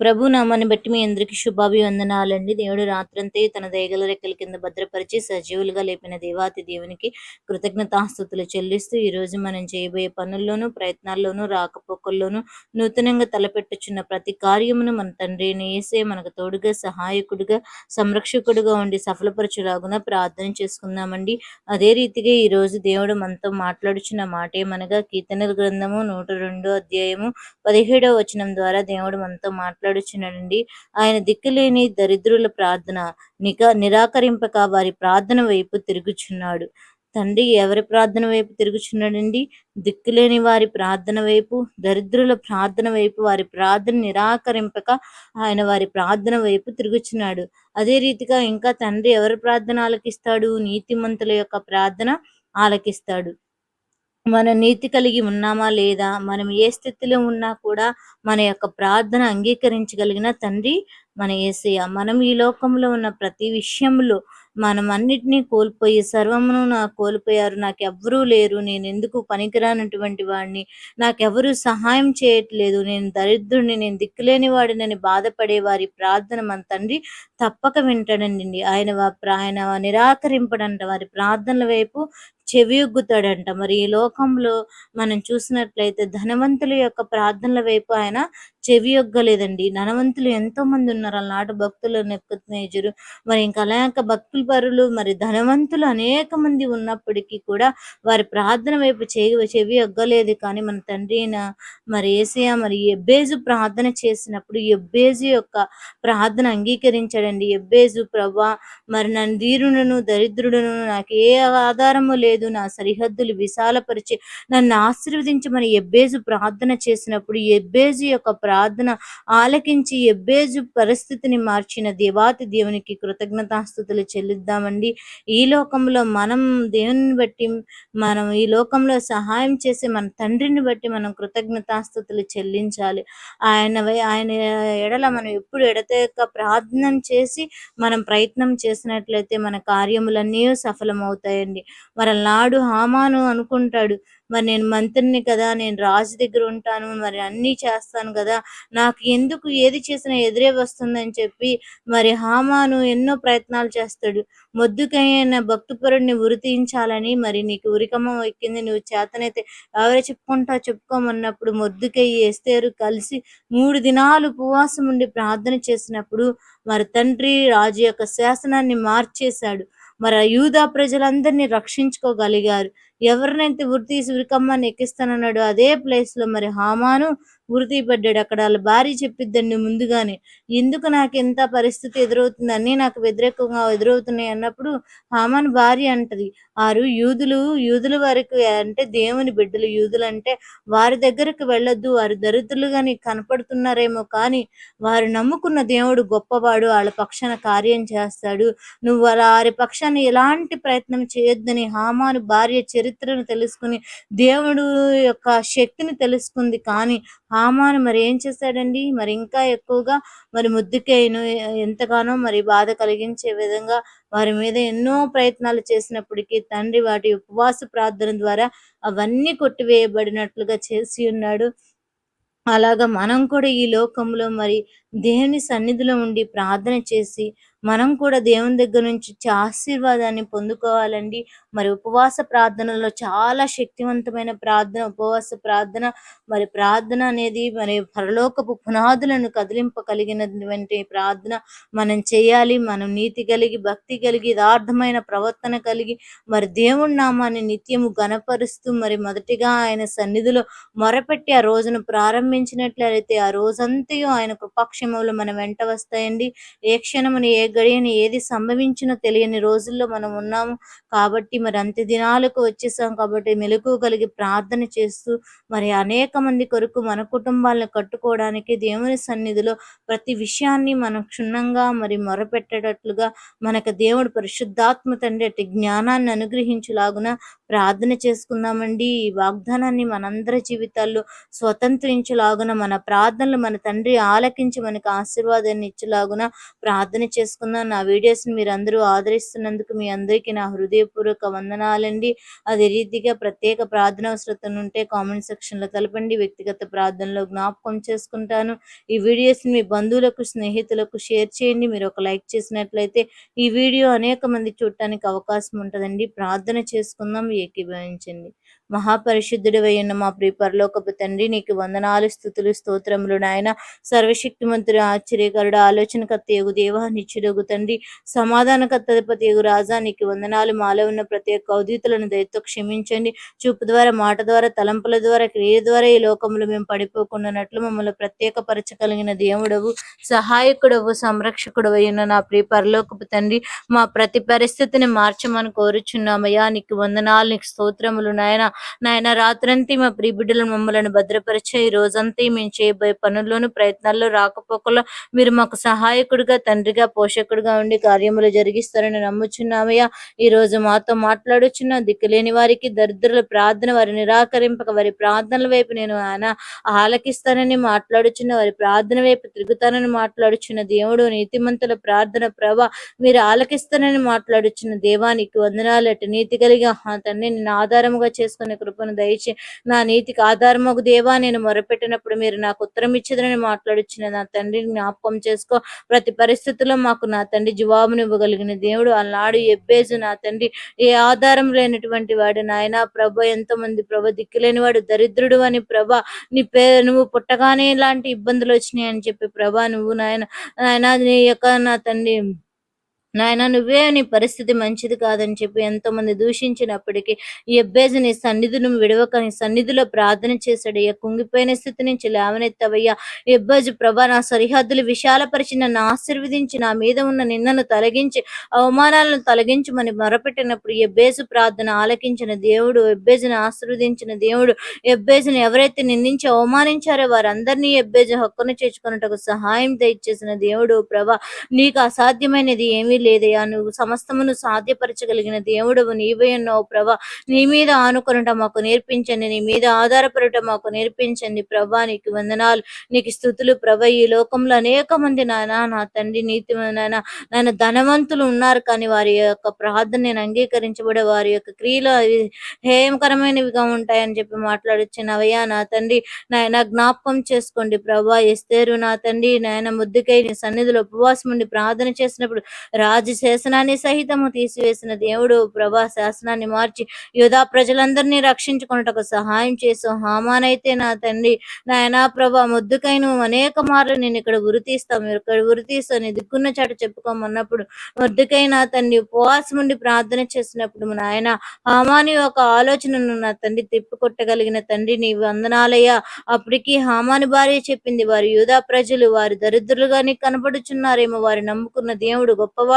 ప్రభు నామాన్ని బట్టి మీ అందరికీ శుభాభివందనాలండి. దేవుడు రాత్రంతే తన దయగల రెక్కల కింద భద్రపరిచి సజీవులుగా లేపిన దేవాతి దేవునికి కృతజ్ఞతాస్థుతులు చెల్లిస్తూ ఈ రోజు మనం చేయబోయే పనుల్లోనూ ప్రయత్నాల్లోనూ రాకపోకల్లోనూ నూతనంగా తలపెట్టుచున్న ప్రతి కార్యమును మన తండ్రిని వేసే మనకు తోడుగా సహాయకుడిగా సంరక్షకుడుగా ఉండి సఫలపరచులాగున ప్రార్థన చేసుకుందామండి. అదే రీతిగా ఈ రోజు దేవుడు మనతో మాట్లాడుచున్న మాటేమనగా కీర్తనల గ్రంథము నూట రెండో అధ్యాయము పదిహేడవ వచనం ద్వారా దేవుడు మనతో మాట్లాడు మాట్లాడుచునండి ఆయన దిక్కులేని దరిద్రుల ప్రార్థన నిక నిరాకరింపక వారి ప్రార్థన వైపు తిరుగుచున్నాడు. తండ్రి ఎవరి ప్రార్థన వైపు తిరుగుచున్నాడండి? దిక్కులేని వారి ప్రార్థన వైపు దరిద్రుల ప్రార్థన వైపు వారి ప్రార్థన నిరాకరింపక ఆయన వారి ప్రార్థన వైపు తిరుగుచున్నాడు. అదే రీతిగా ఇంకా తండ్రి ఎవరి ప్రార్థన ఆలకిస్తాడు? నీతిమంతుల యొక్క ప్రార్థన ఆలకిస్తాడు. మన నీతి కలిగి ఉన్నామా లేదా? మనం ఏ స్థితిలో ఉన్నా కూడా మన యొక్క ప్రార్థన అంగీకరించగలిగిన తండ్రి మన ఏసయ్య. మనం ఈ లోకంలో ఉన్న ప్రతి విషయంలో మనం అన్నిటినీ కోల్పోయి సర్వమును నా కోల్పోయారు. నాకు ఎవ్వరూ లేరు. నేను ఎందుకు పనికిరానటువంటి వాడిని? నాకెవరూ సహాయం చేయట్లేదు. నేను దరిద్రుడిని నేను దిక్కులేని వాడినని బాధపడే వారి ప్రార్థన మన తండ్రి తప్పక వింటాడండి. ఆయన ఆయన నిరాకరింపడంట. వారి ప్రార్థనల వైపు చెవియొగ్గుతాడంట. మరి ఈ లోకంలో మనం చూసినట్లయితే ధనవంతుల యొక్క ప్రార్థనల వైపు ఆయన చెవి యొగ్గలేదండి ధనవంతులు ఎంతో మంది ఉన్నారు. అలనాటి భక్తులు నెప్పుతున్నారు మరి ఇంకా అనేక భక్తుల పరులు మరి ధనవంతులు అనేక మంది ఉన్నప్పటికీ కూడా వారి ప్రార్థన వైపు చెవి చెవి యొగ్గలేదు కానీ మన తండ్రి మరి ఏసయ మరి ఎబ్బేజు ప్రార్థన చేసినప్పుడు ఎబ్బేజు యొక్క ప్రార్థన అంగీకరించాడండి. ఎబ్బేజు ప్రభా మరి నన్ను ధీరుడును దరిద్రుడును నాకు ఏ ఆధారము లేదు. నా సరిహద్దులు విశాలపరిచి నన్ను ఆశీర్వదించమని ఎబ్బేజు ప్రార్థన చేసినప్పుడు ఎబ్బేజు యొక్క ప్రార్థన ఆలకించి ఎబ్బేజు పరిస్థితిని మార్చిన దేవాతి దేవునికి కృతజ్ఞతాస్థుతులు చెల్లిద్దామండి. ఈ లోకంలో మనం దేవుని బట్టి మనం ఈ లోకంలో సహాయం చేసి మన తండ్రిని బట్టి మనం కృతజ్ఞతాస్థుతులు చెల్లించాలి. ఆయన ఆయన ఎడల మనం ఎప్పుడు ఎడతెక్క ప్రార్థన చేసి మనం ప్రయత్నం చేసినట్లయితే మన కార్యములన్నీ సఫలమవుతాయండి. మరి నాడు హామాను అనుకుంటాడు. మరి నేను మంత్రిని కదా నేను రాజు దగ్గర ఉంటాను మరి అన్నీ చేస్తాను కదా. నాకు ఎందుకు ఏది చేసినా ఎదురే వస్తుందని చెప్పి మరి హామాను ఎన్నో ప్రయత్నాలు చేస్తాడు. మొద్దుకైన భక్తుపరుడిని ఉరితీయించాలని మరి నీకు ఉరికమం ఎక్కింది. నువ్వు చేతనైతే ఎవరే చెప్పుకుంటా చెప్పుకోమన్నప్పుడు మొద్దుకై ఎస్తేరు కలిసి మూడు దినాలు ఉపవాసం ఉండి ప్రార్థన చేసినప్పుడు మరి తండ్రి రాజు యొక్క శాసనాన్ని మార్చేశాడు. మరి యూదా ప్రజలందరినీ రక్షించుకోగలిగారు. ఎవరినైతే వృత్తి ఉరికమ్మని ఎక్కిస్తానన్నాడు అదే ప్లేస్లో మరి హామాను పడ్డాడు అక్కడ వాళ్ళ భార్య చెప్పిద్దండి ముందుగానే. ఎందుకు నాకు ఎంత పరిస్థితి ఎదురవుతుంది? అన్నీ నాకు వ్యతిరేకంగా ఎదురవుతున్నాయి అన్నప్పుడు హామాన్ భార్య అంటది. వారు యూదులు యూదుల వారికి అంటే దేవుని బిడ్డలు. యూదులు అంటే వారి దగ్గరకు వెళ్ళొద్దు. వారు దరిద్రులుగా నీకు కనపడుతున్నారేమో కానీ వారు నమ్ముకున్న దేవుడు గొప్పవాడు. వాళ్ళ పక్షాన కార్యం చేస్తాడు. నువ్వు వారి పక్షాన్ని ఎలాంటి ప్రయత్నం చేయొద్దని హామాను భార్య చరిత్రను తెలుసుకుని దేవుడు యొక్క శక్తిని తెలుసుకుంది. కానీ హామాను మరి ఏం చేశాడండి? మరి ఇంకా ఎక్కువగా మరి ముద్దుకేయను ఎంతగానో మరి బాధ కలిగించే విధంగా వారి మీద ఎన్నో ప్రయత్నాలు చేసినప్పటికీ తండ్రి వాటి ఉపవాస ప్రార్థన ద్వారా అవన్నీ కొట్టివేయబడినట్లుగా చేసి ఉన్నాడు. అలాగా మనం కూడా ఈ లోకంలో మరి దేవుని సన్నిధిలో ఉండి ప్రార్థన చేసి మనం కూడా దేవుని దగ్గర నుంచి ఆశీర్వాదాన్ని పొందుకోవాలండి. మరి ఉపవాస ప్రార్థనలో చాలా శక్తివంతమైన ప్రార్థన ఉపవాస ప్రార్థన మరి ప్రార్థన అనేది మరి పరలోకపు పునాదులను కదిలింపగలిగినటువంటి ప్రార్థన. మనం చేయాలి మనం నీతి కలిగి భక్తి కలిగి యథార్థమైన ప్రవర్తన కలిగి మరి దేవుడి నామాన్ని నిత్యము గనపరుస్తూ మరి మొదటిగా ఆయన సన్నిధిలో మొరపెట్టి ఆ రోజును ప్రారంభించినట్లయితే ఆ రోజంతయు ఆయన కృపాక్షమంలో మన వెంట వస్తాయండి. ఏ క్షణమును ఏ గడియని ఏది సంభవించినో తెలియని రోజుల్లో మనం ఉన్నాము కాబట్టి మరి అంత్య దినాలకు వచ్చేసాం కాబట్టి మెలకు కలిగి ప్రార్థన చేస్తూ మరి అనేక మంది కొరకు మన కుటుంబాలను కట్టుకోవడానికి దేవుని సన్నిధిలో ప్రతి విషయాన్ని మనం క్షుణ్ణంగా మరి మొరపెట్టేటట్లుగా మనకు దేవుడు పరిశుద్ధాత్మ తండ్రి అటు జ్ఞానాన్ని అనుగ్రహించులాగున ప్రార్థన చేసుకుందామండి. ఈ వాగ్దానాన్ని మనందరి జీవితాల్లో స్వతంత్రించులాగున మన ప్రార్థనలు మన తండ్రి ఆలకించి మనకు ఆశీర్వాదాన్ని ఇచ్చేలాగున ప్రార్థన చేసుకుందాం. నా వీడియోస్ని మీరు అందరూ ఆదరిస్తున్నందుకు మీ అందరికీ నా హృదయపూర్వక వందనాలండి. అదే రీతిగా ప్రత్యేక ప్రార్థన అవసరతను ఉంటే కామెంట్ సెక్షన్లో తెలపండి. వ్యక్తిగత ప్రార్థనలో జ్ఞాపకం చేసుకుంటాను. ఈ వీడియోస్ని మీ బంధువులకు స్నేహితులకు షేర్ చేయండి. మీరు ఒక లైక్ చేసినట్లయితే ఈ వీడియో అనేక మంది చూడటానికి అవకాశం ఉంటుందండి. ప్రార్థన చేసుకుందాం. ఏకీభవించండి. మహాపరిశుద్ధుడు ఉన్న మా ప్రియ పరలోకపు తండ్రి నీకు వందనాలు స్థుతులు స్తోత్రములు నాయన. సర్వశక్తిమంతుడు ఆశ్చర్యకరుడు ఆలోచనకర్త యగు దేవ నిచ్చుడగు తండ్రి సమాధానకర్తపతి ఎగు రాజా నీకు వందనాలు. మాలో ఉన్న ప్రతి ఒక్క అవధితులను దయతో క్షమించండి. చూపు ద్వారా మాట ద్వారా తలంపుల ద్వారా క్రియ ద్వారా ఈ లోకంలో మేము పడిపోకుండానట్లు మమ్మల్ని ప్రత్యేకపరచగలిగిన దేవుడవు సహాయకుడవు సంరక్షకుడవు అయిన నా ప్రియ పరలోకపు తండ్రి మా ప్రతి పరిస్థితిని మార్చమని కోరుచున్నామయ్యా. నీకు వందనాలు నీకు స్తోత్రములు నాయన. నాయన రాత్రంతా మా ప్రియ బిడ్డల మమ్మల్ని భద్రపరిచే ఈ రోజంతా మేము చేయబోయే పనుల్లోనూ ప్రయత్నాల్లో రాకపోకలో మీరు మాకు సహాయకుడిగా తండ్రిగా పోషకుడిగా ఉండి కార్యములు జరిగిస్తారని నమ్ముచున్నామయ్యా. ఈ రోజు మాతో మాట్లాడుచున్న దిక్కులేని వారికి దరిద్రుల ప్రార్థన వారి నిరాకరింపక వారి ప్రార్థనల వైపు నేను ఆయన ఆలకిస్తానని మాట్లాడుచున్న వారి ప్రార్థన వైపు తిరుగుతానని మాట్లాడుచున్న దేవుడు నీతిమంతుల ప్రార్థన ప్రభ మీరు ఆలకిస్తానని మాట్లాడుచున్న దేవానికి వందనాలు అటు నీతి కలిగి ఆ తండ్రి నేను ఆధారముగా చేసుకుని కృపను దయచే నా నీతికి ఆధారమగు దేవా నేను మొరపెట్టినప్పుడు మీరు నాకు ఉత్తరం ఇచ్చేదని మాట్లాడుచున్న నా తండ్రిని జ్ఞాపకం చేసుకో. ప్రతి పరిస్థితుల్లో మాకు నా తండ్రి జవాబును ఇవ్వగలిగిన దేవుడు. అలనాడు ఎబ్బేజు నా తండ్రి ఏ ఆధారం లేనటువంటి వాడు నాయన. ప్రభ ఎంతో మంది ప్రభ దిక్కులేని వాడు దరిద్రుడు అని ప్రభ నీ పే నువ్వు పుట్టగానే ఇలాంటి ఇబ్బందులు వచ్చినాయి అని చెప్పి ప్రభా నువ్వు నాయన నాయన నీ యొక్క నా తండ్రి నాయన నువ్వే నీ పరిస్థితి మంచిది కాదని చెప్పి ఎంతో మంది దూషించినప్పటికీ ఈ అబ్బేజు నీ సన్నిధిని విడవక నీ సన్నిధిలో ప్రార్థన చేశాడు. అయ్యా కుంగిపోయిన స్థితి నుంచి లేవనెత్తవయ్యా. ఎబ్బేజు ప్రభా నా సరిహద్దులు విశాలపరిచి నన్ను ఆశీర్వదించి నా మీద ఉన్న నిన్నను తొలగించి అవమానాలను తొలగించమని మొరపెట్టినప్పుడు ఎబ్బేజు ప్రార్థన ఆలకించిన దేవుడు ఎబ్బేజుని ఆశీర్వదించిన దేవుడు ఎబ్బేజుని ఎవరైతే నిందించి అవమానించారో వారందరినీ ఎబ్బేజు హక్కును చేర్చుకున్నట్టుకు సహాయం దయచేసిన దేవుడు ప్రభా నీకు అసాధ్యమైనది ఏమీ లేదయ్యా. నువ్వు సమస్తమును సాధ్యపరచగలిగిన దేవుడవు. నీవే అన్నావు ప్రభా. నీ మీద ఆనుకొనట మాకు నేర్పించండి. నీ మీద ఆధారపడటం మాకు నేర్పించండి. ప్రభా నీకు వందనాలు. నీకు స్థుతులు ప్రభ. ఈ లోకంలో అనేక మంది నాయన నా తండ్రి నీతి నాయన నాయన ధనవంతులు ఉన్నారు. కానీ వారి యొక్క ప్రార్థన నేను అంగీకరించబడే వారి యొక్క క్రియలు అవి హేయకరమైనవిగా ఉంటాయని చెప్పి మాట్లాడొచ్చినవయ్యా నా తండ్రి నాయన జ్ఞాపకం చేసుకోండి ప్రభా. ఎస్తేరు నా తండ్రి నాయన ముద్దుకై నీ సన్నిధిలో ఉపవాసం ఉండి ప్రార్థన చేసినప్పుడు రాజు శాసనాన్ని సహితము తీసివేసిన దేవుడు ప్రభా శాసనాన్ని మార్చి యుధా ప్రజలందరినీ రక్షించుకున్నటకు సహాయం చేసు హామానైతే నా తండ్రి. నాయనా ప్రభా ముద్దుకై నువ్వు అనేక మార్లు నేను ఇక్కడ గురితీస్తాం మీరు ఇక్కడ గురితీస్తావు నీ దిక్కున్న చాట చెప్పుకోమన్నప్పుడు ముద్దుకై నా తండ్రి ఉపవాసం ఉండి ప్రార్థన చేసినప్పుడు నాయన హామాని యొక్క ఆలోచనను నా తండ్రి తిప్పికొట్టగలిగిన తండ్రి నీ వందనాలయ్యా. అప్పటికి హామాని భార్య చెప్పింది వారి యూదా ప్రజలు వారి దరిద్రులుగానే కనపడుచున్నారేమో వారి నమ్ముకున్న దేవుడు గొప్పవాడు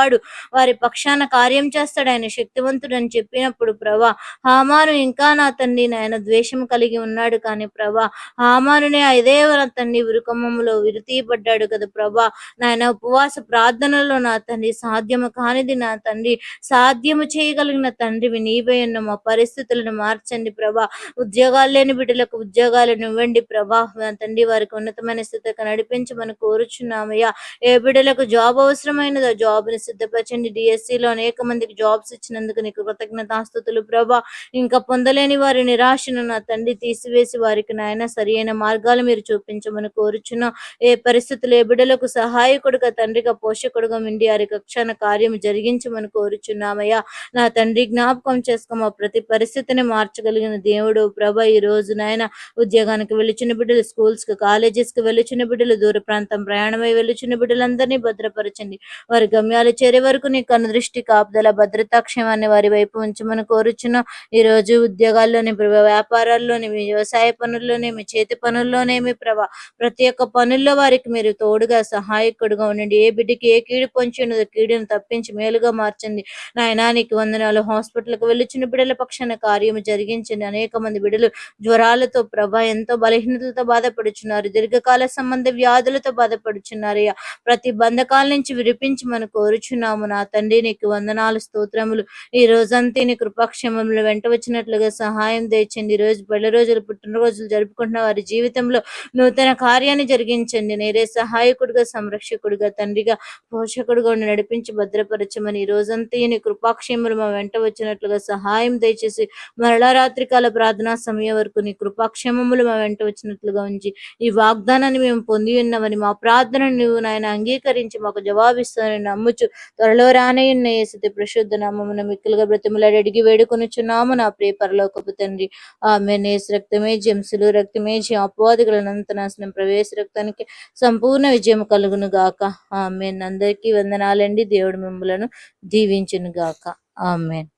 వారి పక్షాన కార్యం చేస్తాడు ఆయన శక్తివంతుడు అని చెప్పినప్పుడు ప్రభా హామాను ఇంకా నా తండ్రి నాయన ద్వేషం కలిగి ఉన్నాడు కానీ ప్రభా హామానునే అదే నా తండ్రి విరుకమ్మలో విరుతీయబడ్డాడు కదా ప్రభా. నాయన ఉపవాస ప్రార్థనలో నా తండ్రి సాధ్యము కానిది నా తండ్రి సాధ్యము చేయగలిగిన తండ్రివి నీవే ఉన్న మా పరిస్థితులను మార్చండి ప్రభా. ఉద్యోగాలు లేని బిడ్డలకు ఉద్యోగాలను ఇవ్వండి ప్రభా. నా తండ్రి వారికి ఉన్నతమైన స్థితికి నడిపించమని కోరుచున్నామయ్యా. ఏ బిడ్డలకు జాబ్ అవసరమైనదో జాబ్ని సిద్ధపరచండి. డిఎస్సిలో లో అనేక మందికి జాబ్స్ ఇచ్చినందుకు నీకు కృతజ్ఞతాస్తుతులు ప్రభా. ఇంకా పొందలేని వారి నిరాశను నా తండ్రి తీసివేసి వారికి నాయన సరి అయిన మార్గాలు మీరు చూపించమని కోరుచున్నాం ఏ పరిస్థితులు ఏ బిడ్డలకు సహాయకుడుగా తండ్రిగా పోషకుడుగా ఉండి వారి కక్షణ కార్యం జరిగించమని కోరుచున్నామయ్యా. నా తండ్రి జ్ఞాపకం చేసుకోమ. ప్రతి పరిస్థితిని మార్చగలిగిన దేవుడు ప్రభ ఈ రోజు నాయన ఉద్యోగానికి వెళ్ళిచిన బిడ్డలు స్కూల్స్కి కాలేజెస్కి వెళ్ళిచిన బిడ్డలు దూర ప్రాంతం ప్రయాణమై వెళ్ళిచిన బిడ్డలందరినీ భద్రపరచండి. వారి గమ్యాలు చేరే వరకు నీ కనుదృష్టి కాపుదల భద్రతా క్షేమాన్ని వారి వైపు ఉంచమని కోరుచున్నాం ఈ రోజు ఉద్యోగాల్లోని ప్రభా వ్యాపారాల్లోని వ్యవసాయ పనుల్లోనేమి చేతి పనుల్లోనేమి ప్రభా ప్రతి ఒక్క పనుల్లో వారికి మీరు తోడుగా సహాయకుడుగా ఉండండి. ఏ బిడ్డకి ఏ కీడు పొంచి కీడును తప్పించి మేలుగా మార్చండి. నాయనా నీకు వందనాలు. హాస్పిటల్కి వెళ్ళిచ్చిన బిడ్డల పక్షాన కార్యం జరిగించండి. అనేక మంది బిడ్డలు జ్వరాలతో ప్రభా ఎంతో బలహీనతలతో బాధపడుచున్నారు. దీర్ఘకాల సంబంధ వ్యాధులతో బాధపడుచున్నారు. ప్రతి బంధకాల నుంచి విడిపించి మనం కోరుచు వేడుకొనుచున్నాము నా తండ్రి నీకు వందనాలు స్తోత్రములు. ఈ రోజంతా నీ కృపాక్షేమములు వెంట వచ్చినట్లుగా సహాయం తెచ్చండి ఈ రోజు పెళ్ళి రోజులు పుట్టినరోజులు జరుపుకుంటున్న వారి జీవితంలో నూతన కార్యాన్ని జరిగించండి. నేరే సహాయకుడిగా సంరక్షకుడిగా తండ్రిగా పోషకుడిగా ఉండి నడిపించి భద్రపరచమని ఈ రోజంతా నీ కృపాక్షేములు మా వెంట వచ్చినట్లుగా సహాయం దయచేసి మరలా రాత్రికాల ప్రార్థనా సమయం వరకు నీ కృపాక్షేమములు మా వెంట వచ్చినట్లుగా ఉంచి ఈ వాగ్దానాన్ని మేము పొంది ఉన్నామని మా ప్రార్థనను నువ్వు నాయన అంగీకరించి మాకు జవాబిస్తానని నమ్ముచు త్వరలో రానయ్యున్న యేసుతి ప్రశుద్ధ నామమున మిక్కులుగా బ్రతిమలాడి అడిగి వేడుకొనుచున్నాము నా ప్రియ పరలోకపు తండ్రి. ఆమె నేసు రక్తమే జంసులు రక్తమే జీ అపవాదికులనంత నాశనం ప్రవేశ రక్తానికి సంపూర్ణ విజయం కలుగును గాక. ఆమె అందరికీ వందనాలండి. దేవుడు మిమ్మలను దీవించును గాక. ఆమెన్.